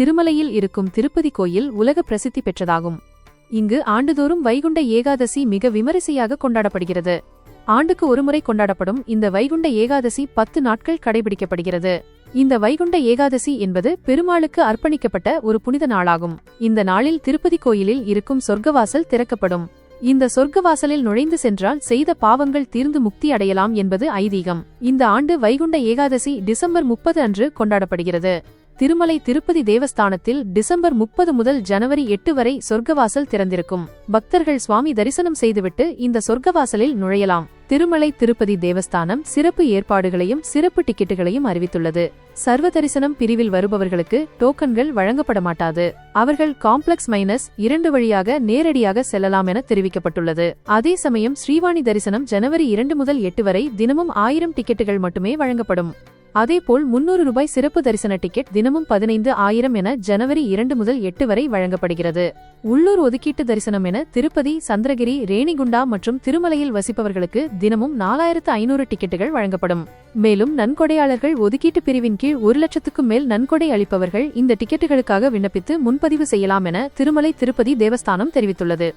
திருமலையில் இருக்கும் திருப்பதி கோயில் உலக பிரசித்தி பெற்றதாகும். இங்கு ஆண்டுதோறும் வைகுண்ட ஏகாதசி மிக விமரிசையாக கொண்டாடப்படுகிறது. ஆண்டுக்கு ஒருமுறை கொண்டாடப்படும் இந்த வைகுண்ட ஏகாதசி பத்து நாட்கள் கடைபிடிக்கப்படுகிறது. இந்த வைகுண்ட ஏகாதசி என்பது பெருமாளுக்கு அர்ப்பணிக்கப்பட்ட ஒரு புனித நாளாகும். இந்த நாளில் திருப்பதி கோயிலில் இருக்கும் சொர்க்கவாசல் திறக்கப்படும். இந்த சொர்க்கவாசலில் நுழைந்து சென்றால் செய்த பாவங்கள் தீர்ந்து முக்தி அடையலாம் என்பது ஐதீகம். இந்த ஆண்டு வைகுண்ட ஏகாதசி டிசம்பர் முப்பது அன்று கொண்டாடப்படுகிறது. திருமலை திருப்பதி தேவஸ்தானத்தில் டிசம்பர் முப்பது முதல் ஜனவரி எட்டு வரை சொர்க்கவாசல் திறந்திருக்கும். பக்தர்கள் சுவாமி தரிசனம் செய்துவிட்டு இந்த சொர்க்கவாசலில் நுழையலாம். திருமலை திருப்பதி தேவஸ்தானம் சிறப்பு ஏற்பாடுகளையும் சிறப்பு டிக்கெட்டுகளையும் அறிவித்துள்ளது. சர்வ தரிசனம் பிரிவில் வருபவர்களுக்கு டோக்கன்கள் வழங்கப்பட மாட்டாது அவர்கள் காம்ப்ளெக்ஸ் மைனஸ் இரண்டு வழியாக நேரடியாக செல்லலாம் என தெரிவிக்கப்பட்டுள்ளது. அதே சமயம் ஸ்ரீவாணி தரிசனம் ஜனவரி இரண்டு முதல் எட்டு வரை தினமும் ஆயிரம் டிக்கெட்டுகள் மட்டுமே வழங்கப்படும். அதேபோல் முன்னூறு ரூபாய் சிறப்பு தரிசன டிக்கெட் தினமும் பதினைந்து ஆயிரம் என ஜனவரி இரண்டு முதல் எட்டு வரை வழங்கப்படுகிறது. உள்ளூர் ஒதுக்கீட்டு தரிசனம் என திருப்பதி சந்திரகிரி ரேணிகுண்டா மற்றும் திருமலையில் வசிப்பவர்களுக்கு தினமும் நாலாயிரத்து ஐநூறு டிக்கெட்டுகள் வழங்கப்படும். மேலும் நன்கொடையாளர்கள் ஒதுக்கீட்டு பிரிவின் கீழ் ஒரு லட்சத்துக்கும் மேல் நன்கொடை அளிப்பவர்கள் இந்த டிக்கெட்டுகளுக்காக விண்ணப்பித்து முன்பதிவு செய்யலாம் என திருமலை திருப்பதி தேவஸ்தானம் தெரிவித்துள்ளது.